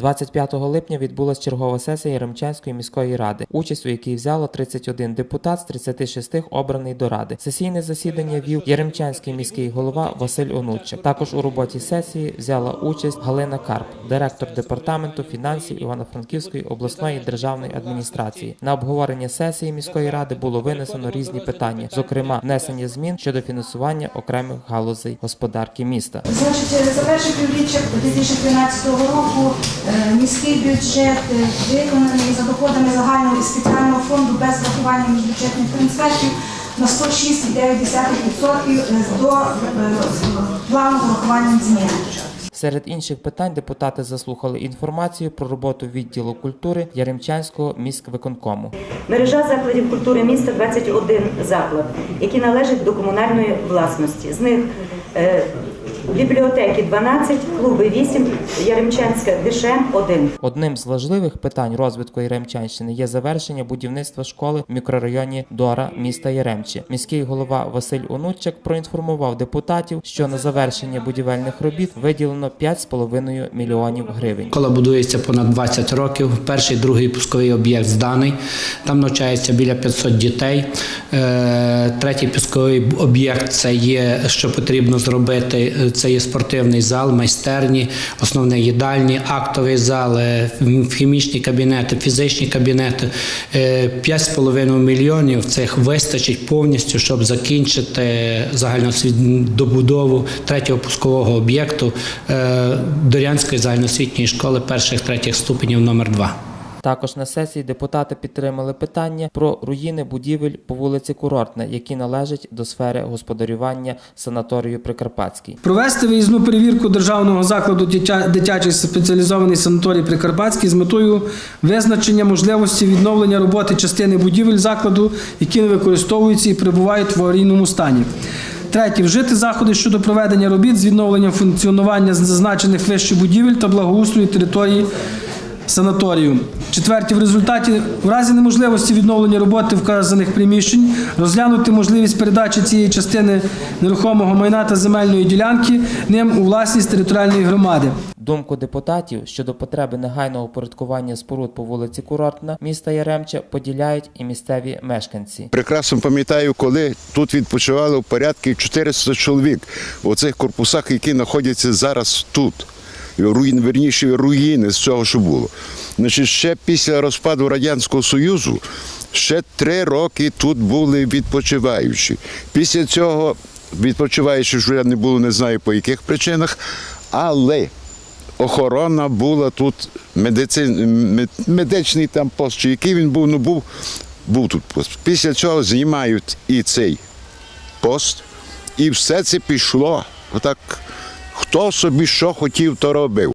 25 липня відбулася чергова сесія Яремчанської міської ради, участь у якій взяло 31 депутат з 36 обраний до ради. Сесійне засідання вів Яремчанський міський голова Василь Онучик. Також у роботі сесії взяла участь Галина Карп, директор департаменту фінансів Івано-Франківської обласної державної адміністрації. На обговорення сесії міської ради було винесено різні питання, зокрема внесення змін щодо фінансування окремих галузей господарки міста. Значить, за перше півріччя 2013 року е, міський бюджет е, виконаний за доходами загального і спеціального фонду без врахування міжбюджетних трансфертів на 106,9% до е, плану з врахуванням змін. Серед інших питань депутати заслухали інформацію про роботу відділу культури Яремчанського міськвиконкому. Мережа закладів культури міста 21 заклад, які належать до комунальної власності. З них е, бібліотеки 12, клуби 8, Яремчанська Дишем 1. Одним з важливих питань розвитку Яремчанщини є завершення будівництва школи в мікрорайоні Дора міста Яремчі. Міський голова Василь Онучик проінформував депутатів, що на завершення будівельних робіт виділено 5,5 мільйонів гривень. Школа будується понад 20 років. Перший, другий пусковий об'єкт зданий. Там навчається біля 500 дітей. Е, Третій пусковий об'єкт це є, що потрібно зробити. Е, Це є спортивний зал, майстерні, основне їдальні, актовий зал, е, хімічні кабінети, фізичні кабінети. Е, 5,5 мільйонів цих вистачить повністю, щоб закінчити загальноосвітню добудову третього пускового об'єкту е, Дорянської загальноосвітньої школи перших третіх ступенів номер 2 Також на сесії депутати підтримали питання про руїни будівель по вулиці Курортна, які належать до сфери господарювання санаторію Прикарпатський. Провести виїзну перевірку державного закладу дитячий спеціалізований санаторій Прикарпатський з метою визначення можливості відновлення роботи частини будівель закладу, які не використовуються і перебувають в аварійному стані. Третє. Вжити заходи щодо проведення робіт з відновлення функціонування зазначених вище будівель та благоустрою території санаторію. Четверті, в результаті, в разі неможливості відновлення роботи вказаних приміщень, розглянути можливість передачі цієї частини нерухомого майна та земельної ділянки ним у власність територіальної громади. Думку депутатів щодо потреби негайного упорядкування споруд по вулиці Курортна міста Яремча поділяють і місцеві мешканці. Прекрасно пам'ятаю, коли тут відпочивали в порядку 400 чоловік в оцих корпусах, які знаходяться зараз тут. Руїн, верніше, руїни з цього, що було. Значить, ще після розпаду Радянського Союзу ще три роки тут були відпочиваючі. Після цього відпочиваючі вже не було, не знаю по яких причинах, але охорона була тут, медици... мед- медичний там пост, чи який він був, ну був, був тут пост. Після цього знімають і цей пост, і все це пішло. Отак, хто собі що хотів, то робив.